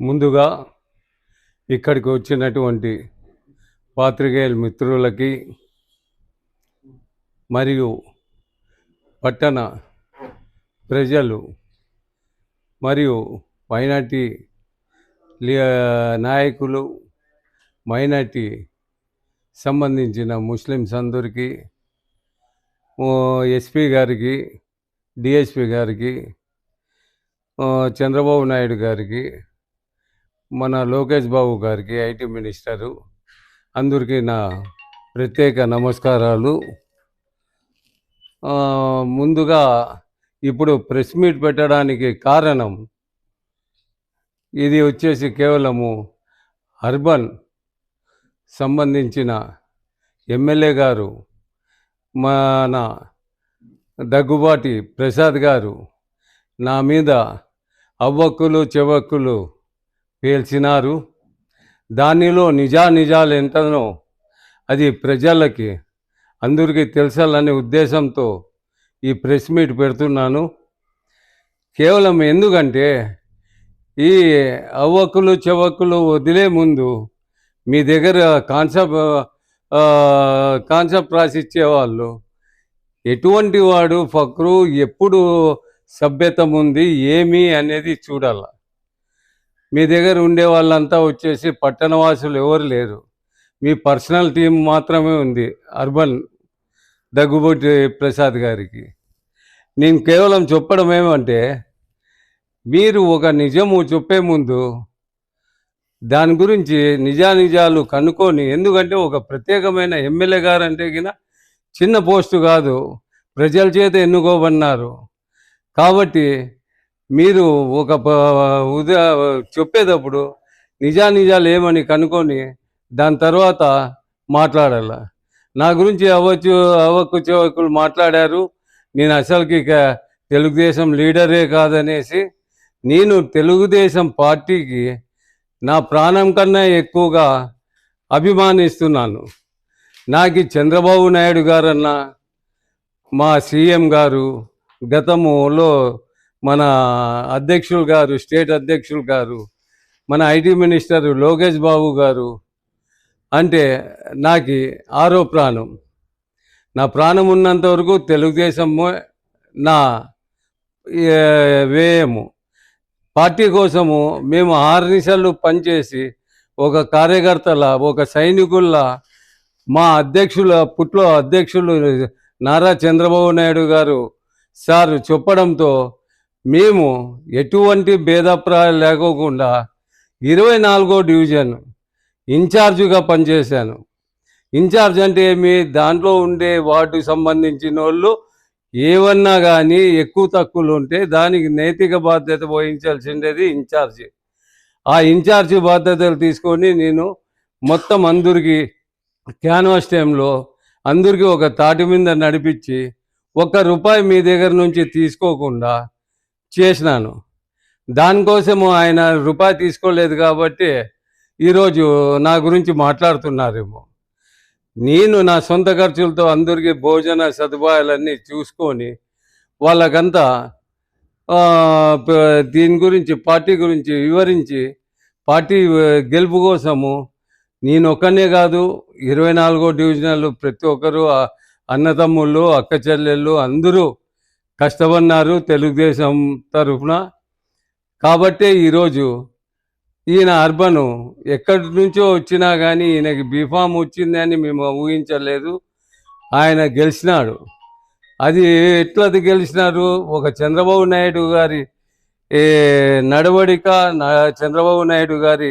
ముందుగా ఇక్కడికి వచ్చినటువంటి పాత్రికేయుల మిత్రులకి మరియు పట్టణ ప్రజలు మరియు మైనార్టీ లి- నాయకులు మైనార్టీ సంబంధించిన ముస్లిమ్స్ అందరికీ ఎస్పీ గారికి డిఎస్పి గారికి చంద్రబాబు నాయుడు గారికి మన లోకేష్ బాబు గారికి ఐటీ మినిస్టరు అందరికీ నా ప్రత్యేక నమస్కారాలు. ముందుగా ఇప్పుడు ప్రెస్ మీట్ పెట్టడానికి కారణం ఇది వచ్చేసి కేవలము అర్బన్ సంబంధించిన ఎమ్మెల్యే గారు మన దగ్గుబాటి ప్రసాద్ గారు నా మీద అవ్వక్కులు చెవక్కులు పేల్చినారు. దానిలో నిజానిజాలు ఎంతనో అది ప్రజలకి అందరికీ తెలుసాలనే ఉద్దేశంతో ఈ ప్రెస్ మీట్ పెడుతున్నాను. కేవలం ఎందుకంటే ఈ అవ్వకులు చెవక్కులు వదిలే ముందు మీ దగ్గర కాన్సెప్ట్ కాన్సెప్ట్ రాసిచ్చేవాళ్ళు ఎటువంటి వాడు ఫక్రు ఎప్పుడు సభ్యత ఉంది ఏమి అనేది చూడాలి. మీ దగ్గర ఉండే వాళ్ళంతా వచ్చేసి పట్టణవాసులు ఎవరు లేరు. మీ పర్సనల్ టీం మాత్రమే ఉంది అర్బన్ దగ్గుబొట్టి ప్రసాద్ గారికి. నేను కేవలం చెప్పడం ఏమంటే మీరు ఒక నిజము చెప్పే ముందు దాని గురించి నిజానిజాలు కనుక్కొని ఎందుకంటే ఒక ప్రత్యేకమైన ఎమ్మెల్యే గారు అంటే గిన చిన్న పోస్టు కాదు ప్రజల చేత ఎన్నుకోబడినారు. కాబట్టి మీరు ఒక ప- చెప్పేటప్పుడు నిజానిజాలు ఏమని కనుక్కొని దాని తర్వాత మాట్లాడాల. నా గురించి అవ్వచ్చు అవ్వకు మాట్లాడారు. నేను అసలుకి ఇక తెలుగుదేశం లీడరే కాదనేసి నేను తెలుగుదేశం పార్టీకి నా ప్రాణం కన్నా ఎక్కువగా అభిమానిస్తున్నాను. నాకు చంద్రబాబు నాయుడు గారన్నా మా సీఎం గారు గతములో మన అధ్యక్షులు గారు స్టేట్ అధ్యక్షులు గారు మన ఐటీ మినిస్టర్ లోకేష్ బాబు గారు అంటే నాకు ఆరో ప్రాణం. నా ప్రాణం ఉన్నంత వరకు తెలుగుదేశము నా వ్యయము పార్టీ కోసము మేము ఆరు నిమిషాలు పనిచేసి ఒక కార్యకర్తల ఒక సైనికుల మా అధ్యక్షుల పుట్లో అధ్యక్షులు నారా చంద్రబాబు నాయుడు గారు సార్ చెప్పడంతో మేము ఎటువంటి భేదాభిప్రాయాలు లేకోకుండా ఇరవై నాలుగో డివిజన్ ఇన్ఛార్జిగా పనిచేశాను. ఇన్ఛార్జ్ అంటే ఏమి? దాంట్లో ఉండే వాటికి సంబంధించిన వాళ్ళు ఏమన్నా కానీ ఎక్కువ తక్కువలు ఉంటే దానికి నైతిక బాధ్యత వహించాల్సిండేది ఇన్ఛార్జి. ఆ ఇన్ఛార్జి బాధ్యతలు తీసుకొని నేను మొత్తం అందరికీ క్యాన్వాస్ టైంలో అందరికీ ఒక తాటి మీద నడిపించి ఒక్క రూపాయి మీ దగ్గర నుంచి తీసుకోకుండా చేసినాను. దానికోసము ఆయన రూపాయి తీసుకోలేదు కాబట్టి ఈరోజు నా గురించి మాట్లాడుతున్నారేమో. నేను నా సొంత ఖర్చులతో అందరికీ భోజన సదుపాయాలన్నీ చూసుకొని వాళ్ళకంతా దీని గురించి పార్టీ గురించి వివరించి పార్టీ గెలుపు కోసము నేను ఒక్కనే కాదు ఇరవై నాలుగో డివిజనల్ ప్రతి ఒక్కరు అన్నతమ్ముళ్ళు అక్క చెల్లెళ్ళు అందరూ కష్టపడినారు తెలుగుదేశం తరఫున. కాబట్టే ఈరోజు ఈయన అర్బను ఎక్కడి నుంచో వచ్చినా కానీ ఈయనకి బీఫామ్ వచ్చిందని మేము ఊహించలేదు. ఆయన గెలిచినాడు. అది ఎట్లది గెలిచినారు? ఒక చంద్రబాబు నాయుడు గారి నడవడిక చంద్రబాబు నాయుడు గారి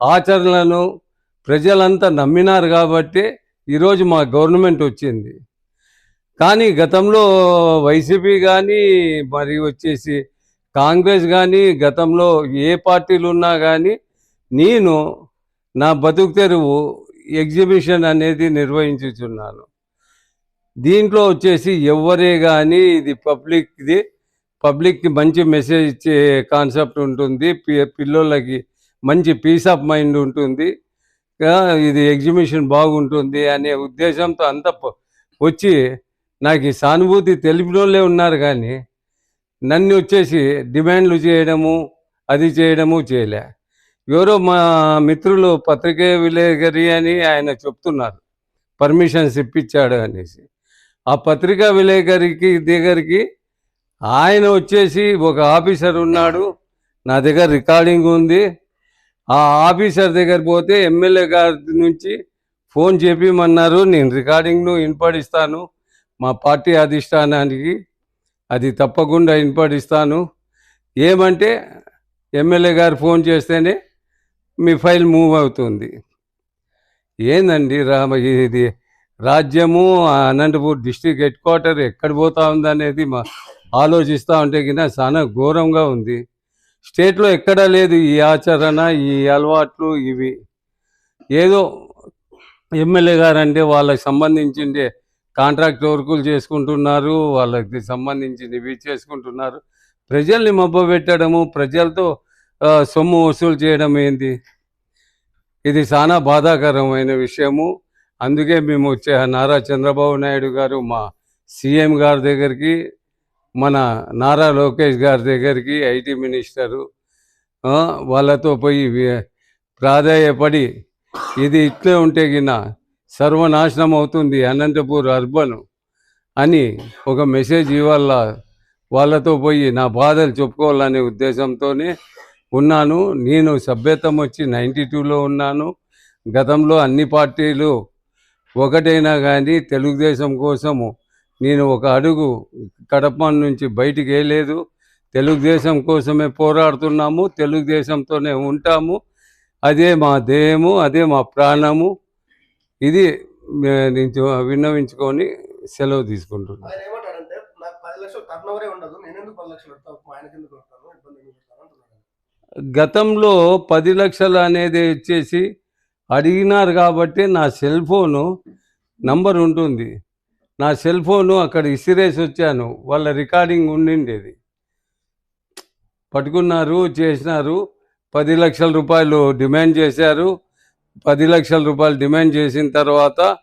ఆచరణలను ప్రజలంతా నమ్మినారు కాబట్టి ఈరోజు మా గవర్నమెంట్ వచ్చింది. కానీ గతంలో వైసీపీ కానీ మరి వచ్చేసి కాంగ్రెస్ కానీ గతంలో ఏ పార్టీలు ఉన్నా కానీ నేను నా బతుకు తెరువు ఎగ్జిబిషన్ అనేది నిర్వహించుచున్నాను. దీంట్లో వచ్చేసి ఎవరే కానీ ఇది పబ్లిక్ది పబ్లిక్కి మంచి మెసేజ్ ఇచ్చే కాన్సెప్ట్ ఉంటుంది. పి- మంచి పీస్ ఆఫ్ మైండ్ ఉంటుంది. ఇది ఎగ్జిబిషన్ బాగుంటుంది అనే ఉద్దేశంతో అంత వచ్చి నాకు ఈ సానుభూతి తెలిపినోళ్ళే ఉన్నారు కానీ నన్ను వచ్చేసి డిమాండ్లు చేయడము అది చేయడము చేయలే. ఎవరో మా మిత్రులు పత్రికే విలేకరి అని ఆయన చెప్తున్నారు. పర్మిషన్స్ ఇప్పించాడు అనేసి. ఆ పత్రికా విలేకరికి దగ్గరికి ఆయన వచ్చేసి ఒక ఆఫీసర్ ఉన్నాడు. నా దగ్గర రికార్డింగ్ ఉంది. ఆ ఆఫీసర్ దగ్గర పోతే ఎమ్మెల్యే గారి నుంచి ఫోన్ చెప్పిమన్నారు నేను రికార్డింగ్ను వినపడిస్తాను మా పార్టీ అధిష్టానానికి అది తప్పకుండా ఇన్పడిస్తాను. ఏమంటే ఎమ్మెల్యే గారు ఫోన్ చేస్తేనే మీ ఫైల్ మూవ్ అవుతుంది. ఏందండి రామ ఇది రాజ్యము అనంతపూర్ డిస్టిక్ హెడ్ క్వార్టర్ ఎక్కడ పోతా ఉందనేది మా ఆలోచిస్తూ ఉంటే కింద చాలా ఘోరంగా ఉంది. స్టేట్లో ఎక్కడా లేదు ఈ ఆచరణ ఈ అలవాట్లు ఇవి. ఏదో ఎమ్మెల్యే గారు అంటే వాళ్ళకి సంబంధించిండే కాంట్రాక్ట్ వర్కులు చేసుకుంటున్నారు వాళ్ళకి సంబంధించినవి చేసుకుంటున్నారు. ప్రజల్ని మబ్బ పెట్టడము ప్రజలతో సొమ్ము వసూలు చేయడం ఏంది? ఇది చాలా బాధాకరమైన విషయము. అందుకే మేము వచ్చే నారా చంద్రబాబు నాయుడు గారు మా సీఎం గారి దగ్గరికి మన నారా లోకేష్ గారి దగ్గరికి ఐటీ మినిస్టరు వాళ్ళతో పోయి ప్రాధాయపడి ఇది ఇట్లే ఉంటే గిన సర్వనాశనం అవుతుంది అనంతపూర్ అర్బన్ అని ఒక మెసేజ్ ఇవాళ వాళ్ళతో పోయి నా బాధలు చెప్పుకోవాలనే ఉద్దేశంతోనే ఉన్నాను. నేను సభ్యతం వచ్చి నైంటీ టూలో ఉన్నాను. గతంలో అన్ని పార్టీలు ఒకటైనా కానీ తెలుగుదేశం కోసము నేను ఒక అడుగు కడప నుంచి బయటికి వేయలేదు. తెలుగుదేశం కోసమే పోరాడుతున్నాము తెలుగుదేశంతోనే ఉంటాము. అదే మా ధ్యేయము అదే మా ప్రాణము. ఇది నేను విన్నవించుకొని సెలవు తీసుకుంటున్నాను గతంలో పది లక్షలు అనేది వచ్చేసి అడిగినారు కాబట్టి నా సెల్ ఫోను నంబర్ ఉంటుంది. నా సెల్ ఫోను అక్కడ ఇసిరేసి వచ్చాను. వాళ్ళ రికార్డింగ్ ఉండిండేది. పట్టుకున్నారు చేసినారు. పది లక్షల రూపాయలు డిమాండ్ చేశారు. పది లక్షల రూపాయలు డిమాండ్ చేసిన తర్వాత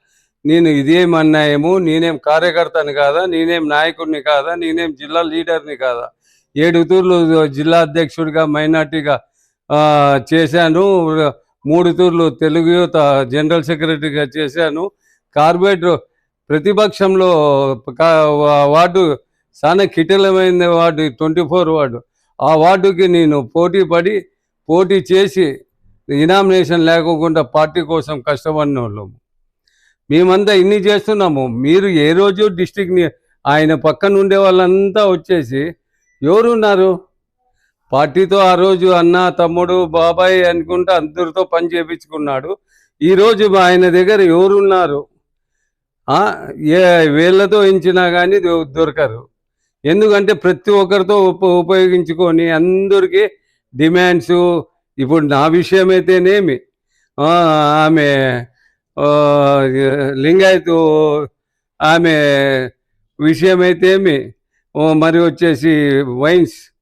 నేను ఇదేం అన్యాయము నేనేం కార్యకర్తని కాదా నేనేం నాయకుడిని కాదా నేనేం జిల్లా లీడర్ని కాదా? ఏడుతూర్లు జిల్లా అధ్యక్షుడిగా మైనార్టీగా చేశాను. మూడు తూర్లు తెలుగు యువత జనరల్ సెక్రటరీగా చేశాను. కార్పొరేట్ ప్రతిపక్షంలో కా- వార్డు చాలా కిటలమైన వార్డు ట్వంటీ ఫోర్ వార్డు. ఆ వార్డుకి నేను పోటీ పడి పోటీ చేసి ఇనామినేషన్ లేకోకుండా పార్టీ కోసం కష్టపడిన వాళ్ళము మేమంతా ఇన్ని చేస్తున్నాము. మీరు ఏ రోజు డిస్టిక్ని ఆయన పక్కన ఉండే వాళ్ళంతా వచ్చేసి ఎవరున్నారు? పార్టీతో ఆ రోజు అన్న తమ్ముడు బాబాయ్ అనుకుంటే అందరితో పని చేపించుకున్నాడు. ఈరోజు ఆయన దగ్గర ఎవరున్నారు? ఏ వీళ్ళతో ఎంచినా కానీ దొరకరు. ఎందుకంటే ప్రతి ఒక్కరితో ఉప ఉపయోగించుకొని అందరికీ డిమాండ్స్ ఇప్పుడు నా విషయం ఆమె లింగాయత్ ఆమె విషయమైతేమి? ఓ, మరి వచ్చేసి వైన్స్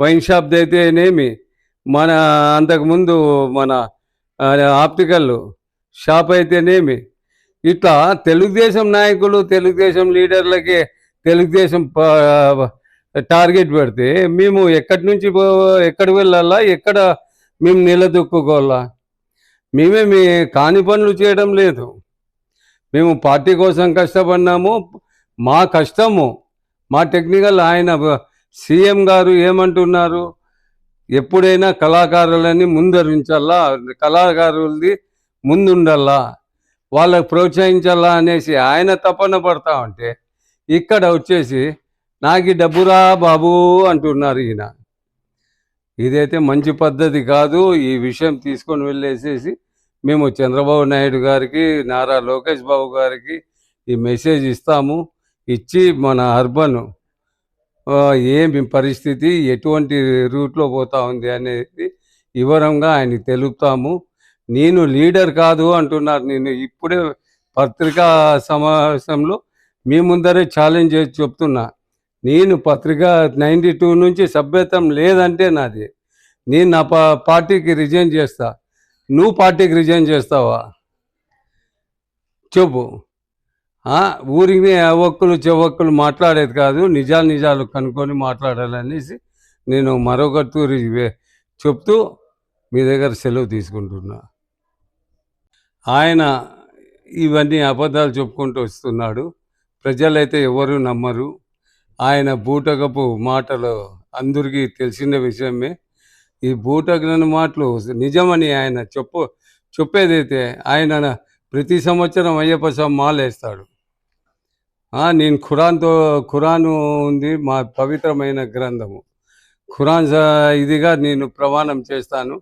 వైన్ షాప్ అయితేనేమి మన అంతకుముందు మన ఆప్టికల్ షాప్ అయితేనేమి? ఇట్లా తెలుగుదేశం నాయకులు తెలుగుదేశం లీడర్లకి తెలుగుదేశం ప- టార్గెట్ పెడితే మేము ఎక్కడి నుంచి పో- ఎక్కడ వెళ్ళాలా? ఎక్కడ మేము నిలదొక్కుకోవాలా? మేమే మీ కాని పనులు చేయడం లేదు. మేము పార్టీ కోసం కష్టపడినాము. మా కష్టము మా టెక్నికల్ ఆయన సీఎం గారు ఏమంటున్నారు? ఎప్పుడైనా కళాకారులని ముందరించాలా? కళాకారులది ముందుండాలా? వాళ్ళకి ప్రోత్సహించాలా అనేసి ఆయన తపన పడతా ఉంటే ఇక్కడ వచ్చేసి నాకు డబ్బురా బాబు అంటున్నారు ఈయన. ఇదైతే మంచి పద్ధతి కాదు. ఈ విషయం తీసుకొని వెళ్ళేసేసి మేము చంద్రబాబు నాయుడు గారికి నారా లోకేష్ బాబు గారికి ఈ మెసేజ్ ఇస్తాము. ఇచ్చి మన అర్బన్ ఏమి పరిస్థితి ఎటువంటి రూట్లో పోతా ఉంది అనేది వివరంగా ఆయనకి తెలుపుతాము. నేను లీడర్ కాదు అంటున్నారు. నేను ఇప్పుడే పత్రికా సమావేశంలో మీ ముందరే ఛాలెంజ్ చేసి చెప్తున్నా. నేను పత్రిక నైంటీ టూ నుంచి సభ్యత్వం లేదంటే నాది. నేను నా పా పార్టీకి రిజైన్ చేస్తా. నువ్వు పార్టీకి రిజైన్ చేస్తావా? చెప్పు. ఊరికి అవక్కులు చెవక్కులు మాట్లాడేది కాదు. నిజాలు నిజాలు కనుక్కొని మాట్లాడాలనేసి నేను మరొక తూరి చెప్తూ మీ దగ్గర సెలవు తీసుకుంటున్నా. ఆయన ఇవన్నీ అబద్ధాలు చెప్పుకుంటూ వస్తున్నాడు. ప్రజలైతే ఎవరు నమ్మరు. ఆయన బూటకపు మాటలు అందరికీ తెలిసిన విషయమే. ఈ బూటకన మాటలు నిజమని ఆయన చెప్పు చెప్పేదైతే ఆయన ప్రతి సంవత్సరం అయ్యప్ప స్వామి మాలేస్తాడు నేను ఖురాన్తో ఖురాను ఉంది మా పవిత్రమైన గ్రంథము. ఖురాన్ స- ఇదిగా నేను ప్రమాణం చేస్తాను.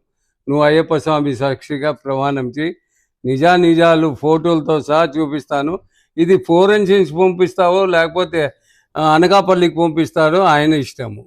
నువ్వు అయ్యప్ప స్వామి సాక్షిగా ప్రమాణం చేయి నిజా నిజాలు ఫోటోలతో సహా చూపిస్తాను. ఇది ఫోరెన్సిక్స్ పంపిస్తావో లేకపోతే అనకాపల్లికి పంపిస్తాడో ఆయన ఇష్టము.